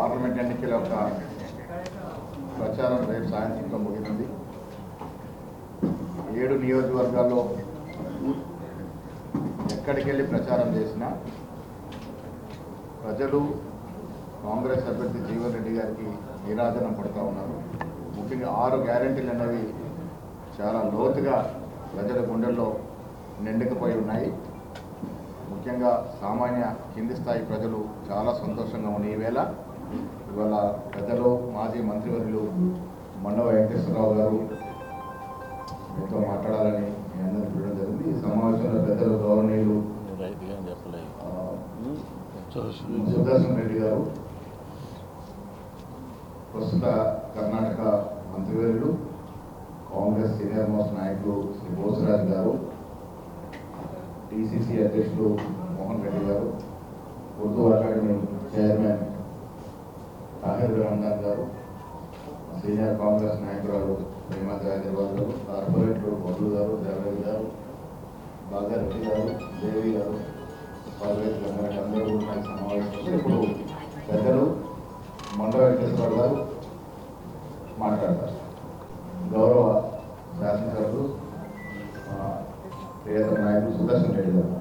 Parliament ఎన్నికల యొక్క ప్రచారం రేపు సాయంత్రంతో ముగిసింది. ఏడు నియోజకవర్గాల్లో ఎక్కడికి వెళ్ళి ప్రచారం చేసినా ప్రజలు కాంగ్రెస్ అభ్యర్థి జీవన్ రెడ్డి గారికి నీరాజనం పడుతూ ఉన్నారు. ముఖ్యంగా ఆరు గ్యారంటీలు అనేవి చాలా లోతుగా ప్రజల గుండెల్లో నిండుకుపోయి ఉన్నాయి. ముఖ్యంగా సామాన్య కింది స్థాయి ప్రజలు చాలా సంతోషంగా ఉన్నాయి ఈవేళ ఇవాళ ప్రజలు మాజీ మంత్రివర్యులు మండవ వెంకటేశ్వరరావు గారు మీతో మాట్లాడాలని అందరూ చూడడం జరిగింది. ఈ సమావేశంలో పెద్దలు గవర్నీయులు చెప్పలేదు సుదర్శన్ రెడ్డి గారు ప్రస్తుత కర్ణాటక మంత్రివర్యులు కాంగ్రెస్ సీనియర్ మోస్ట్ నాయకులు శ్రీ బోసరాజు గారు టీసీసీ అధ్యక్షులు మోహన్ రెడ్డి గారు ఉర్దూ అకాడమీ చైర్మన్ తాహిర్ రమదాన్ గారు సీనియర్ కాంగ్రెస్ నాయకురాలు శ్రీమతి హైదరాబాద్ గారు కార్పొరేటర్ బొడ్లు గారు దేవరెడ్డి గారు బాగారెడ్డి గారు దేవి గారు కార్పొరేట్లు అందరికీ అందరూ ఉన్నాయి సమావేశంలో ఇప్పుడు పెద్దలు మండల వెంకటేశ్వర గారు మాట్లాడతారు. గౌరవ శాసనసభ్యులు పేద నాయకులు సుదర్శన్ రెడ్డి గారు.